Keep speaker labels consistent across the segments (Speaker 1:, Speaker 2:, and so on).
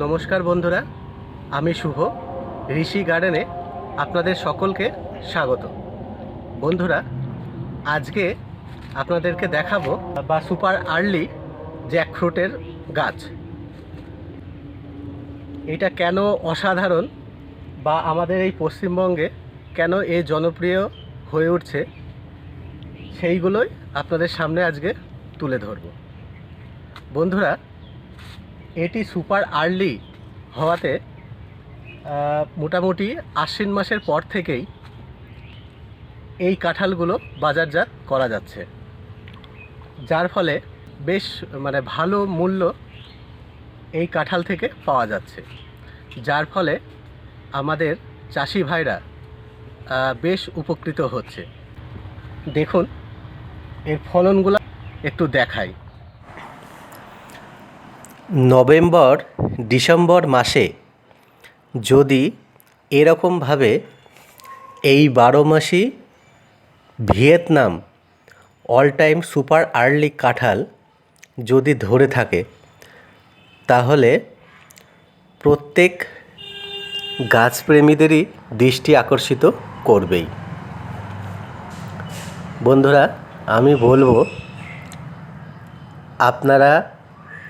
Speaker 1: নমস্কার বন্ধুরা, আমি শুভ, ঋষি গার্ডেনে আপনাদের সকলকে স্বাগত। বন্ধুরা, আজকে আপনাদেরকে দেখাবো বা সুপার আর্লি জ্যাকফ্রুটের গাছ। এটা কেন অসাধারণ বা আমাদের এই পশ্চিমবঙ্গে কেন এ জনপ্রিয় হয়ে উঠছে, সেইগুলোই আপনাদের সামনে আজকে তুলে ধরব। বন্ধুরা এটি সুপার আর্লি হওয়াতে মোটামুটি আশ্বিন মাসের পর থেকেই এই কাঁঠালগুলো বাজারজাত করা যাচ্ছে। যার ফলে বেশ মানে ভালো মূল্য এই কাঁঠাল থেকে পাওয়া যাচ্ছে। যার ফলে আমাদের চাষি ভাইরা বেশ উপকৃত হচ্ছে। দেখুন, এর ফলনগুলো একটু দেখাই। নভেম্বর, ডিসেম্বর মাসে যদি এরকমভাবে এই বারো মাসি Vietnam all time super early কাঁঠাল যদি ধরে থাকে, তাহলে প্রত্যেক গাছপ্রেমীদেরই দৃষ্টি আকর্ষিত করবেই। বন্ধুরা, আমি বলব, আপনারা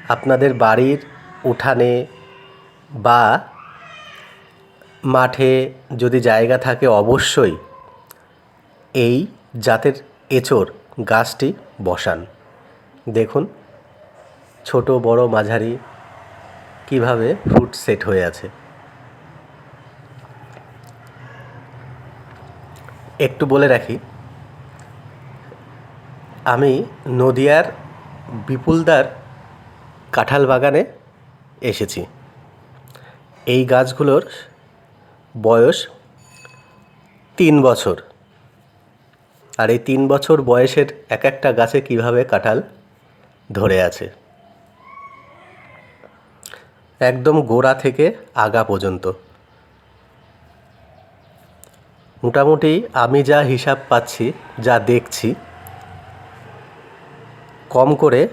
Speaker 1: আপনাদের বাড়ির উঠানে বা মাঠে যদি জায়গা থাকে অবশ্যই এই জাতের এঁচোড় গাছটি বসান। দেখুন, ছোট, বড়, মাঝারি কীভাবে ফ্রুট সেট হয়ে আছে। একটু বলে রাখি, আমি নদিয়ার বিপুলদার কাঁঠাল বাগানে এসেছি। এই গাছগুলোর বয়স তিন বছর। আর এই তিন বছর বয়সের এক একটা গাছে কীভাবে কাঁঠাল ধরে আছে? একদম গোড়া থেকে আগা পর্যন্ত। মোটামুটি আমি যা হিসাব পাচ্ছি, যা দেখছি, কম করে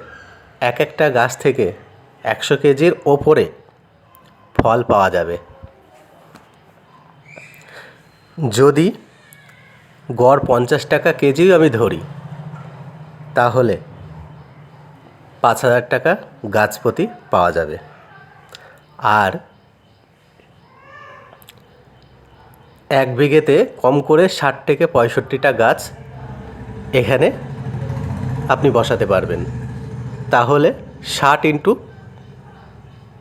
Speaker 1: এক একটা গাছ থেকে একশো কেজির ওপরে ফল পাওয়া যাবে। যদি গড় পঞ্চাশ টাকা কেজিও আমি ধরি, তাহলে পাঁচ হাজার টাকা গাছ প্রতি পাওয়া যাবে। আর এক বিঘেতে কম করে ষাট থেকে পঁয়ষট্টিটা গাছ এখানে আপনি বসাতে পারবেন। তাহলে ষাট ইন্টু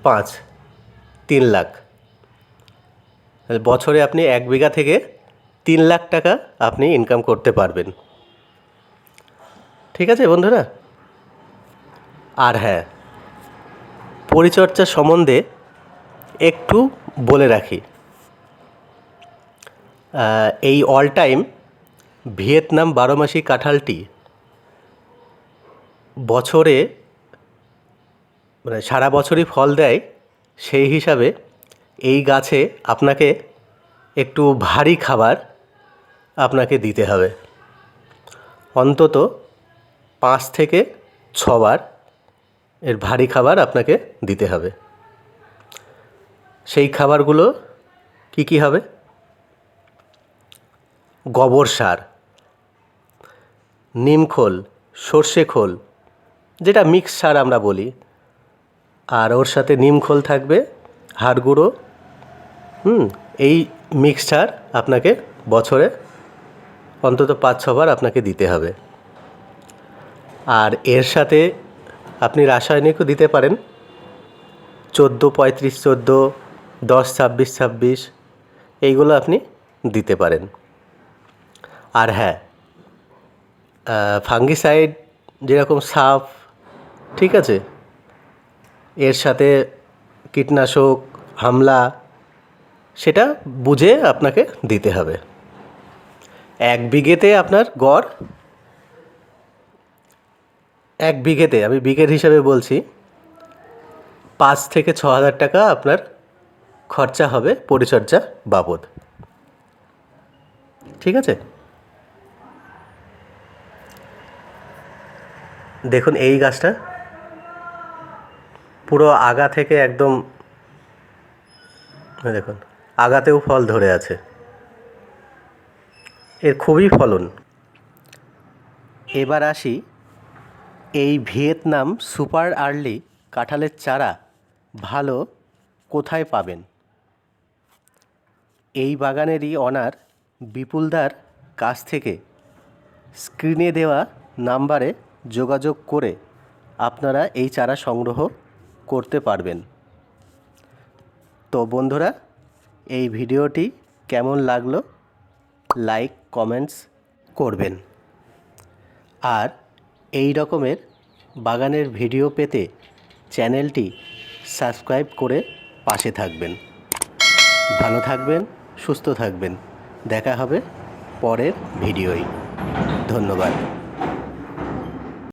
Speaker 1: পাঁচ, তিন লাখ। বছরে আপনি এক বিঘা থেকে তিন লাখ টাকা আপনি ইনকাম করতে পারবেন। ঠিক আছে বন্ধুরা? আর হ্যাঁ পরিচর্যা সম্বন্ধে একটু বলে রাখি। এই অল টাইম ভিয়েতনাম বারোমাসি কাঁঠালটি বছরে মানে সারা বছরই ফল দেয়, সেই হিসাবে এই গাছে আপনাকে একটু ভারী খাবার আপনাকে দিতে হবে। অন্তত পাঁচ থেকে ছবার এর ভারী খাবার আপনাকে দিতে হবে। সেই খাবারগুলো কি কি হবে? গোবর সার নিমখোল সর্ষে খোল, যেটা মিক্স সার আমরা বলি। আর ওর সাথে নিমখোল থাকবে, হাড় গুঁড়ো, হুম, এই মিক্সচার আপনাকে বছরে অন্তত পাঁচ ছবার আপনাকে দিতে হবে। আর এর সাথে আপনি রাসায়নিকও দিতে পারেন। চোদ্দ, পঁয়ত্রিশ, চোদ্দ, দশ, ছাব্বিশ ছাব্বিশ, এইগুলো আপনি দিতে পারেন। আর হ্যাঁ ফাঙ্গিসাইড যেরকম সাপ ঠিক আছে? এর সাথে কীটনাশক, হামলা, সেটা বুঝে আপনাকে দিতে হবে। এক বিঘেতে আপনার গড়, এক বিঘেতে, আমি বিঘের হিসাবে বলছি, পাঁচ থেকে ছ হাজার টাকা আপনার খরচা হবে পরিচর্যা বাবদ। ঠিক আছে? দেখুন এই গাছটা পুরো আগা থেকে একদম দেখুন, আগাতেও ফল ধরে আছে। এর খুবই ফলন। এবার আসি এই ভিয়েতনাম সুপার আর্লি কাঁঠালের চারা ভালো কোথায় পাবেন? এই বাগানেরই অনার বিপুলদার কাছ থেকে স্ক্রিনে দেওয়া নাম্বারে যোগাযোগ করে আপনারা এই চারা সংগ্রহ করতে পারবেন। তো বন্ধুরা, এই ভিডিওটি কেমন লাগল? লাইক, কমেন্টস করবেন। আর এই রকমের বাগানের ভিডিও পেতে চ্যানেলটি সাবস্ক্রাইব করে পাশে থাকবেন। ভালো থাকবেন, সুস্থ থাকবেন। দেখা হবে পরের ভিডিওয়। ধন্যবাদ।